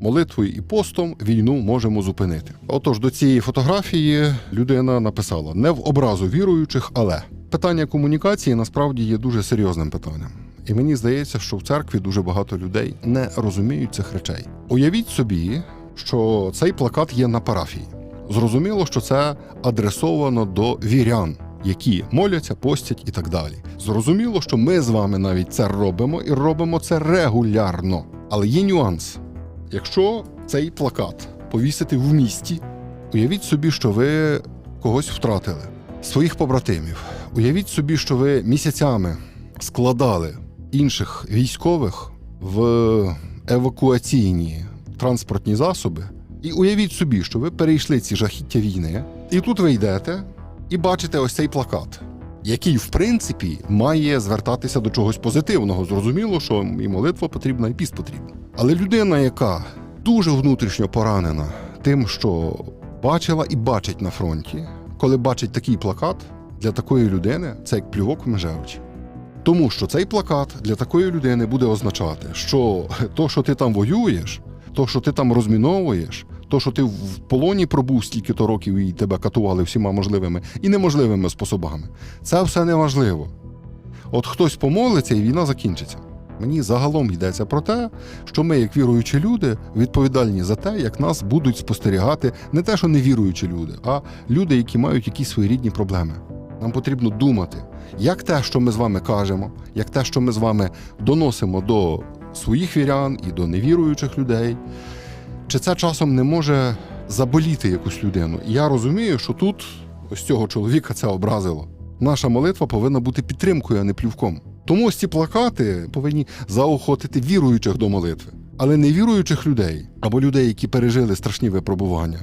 Молитвою і постом війну можемо зупинити. Отож, до цієї фотографії людина написала не в образу віруючих, але питання комунікації насправді є дуже серйозним питанням. І мені здається, що в церкві дуже багато людей не розуміють цих речей. Уявіть собі, що цей плакат є на парафії. Зрозуміло, що це адресовано до вірян, які моляться, постять і так далі. Зрозуміло, що ми з вами навіть це робимо і робимо це регулярно. Але є нюанс. Якщо цей плакат повісити в місті, уявіть собі, що ви когось втратили, своїх побратимів. Уявіть собі, що ви місяцями складали інших військових в евакуаційні транспортні засоби. І уявіть собі, що ви перейшли ці жахіття війни, і тут ви йдете і бачите ось цей плакат, який, в принципі, має звертатися до чогось позитивного. Зрозуміло, що і молитва потрібна, і піст потрібна. Але людина, яка дуже внутрішньо поранена тим, що бачила і бачить на фронті, коли бачить такий плакат, для такої людини це як плювок в межевичі. Тому що цей плакат для такої людини буде означати, що то, що ти там воюєш, то, що ти там розміновуєш, то, що ти в полоні пробув стільки-то років і тебе катували всіма можливими і неможливими способами, це все не важливо. От хтось помолиться, і війна закінчиться. Мені загалом йдеться про те, що ми, як віруючі люди, відповідальні за те, як нас будуть спостерігати не те, що не віруючі люди, а люди, які мають якісь свої рідні проблеми. Нам потрібно думати, як те, що ми з вами кажемо, як те, що ми з вами доносимо до своїх вірян і до невіруючих людей, чи це часом не може заболіти якусь людину. І я розумію, що тут ось цього чоловіка це образило. Наша молитва повинна бути підтримкою, а не плювком. Тому ось ці плакати повинні заохотити віруючих до молитви, але невіруючих людей або людей, які пережили страшні випробування.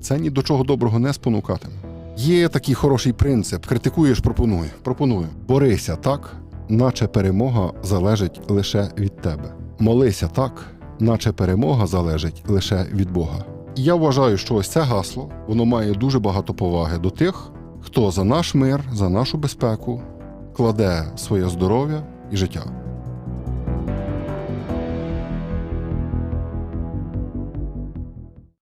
Це ні до чого доброго не спонукатиме. Є такий хороший принцип: критикуєш, пропонуй. Пропоную. Борися так, наче перемога залежить лише від тебе. Молися так, наче перемога залежить лише від Бога. І я вважаю, що ось це гасло воно має дуже багато поваги до тих, хто за наш мир, за нашу безпеку кладе своє здоров'я і життя.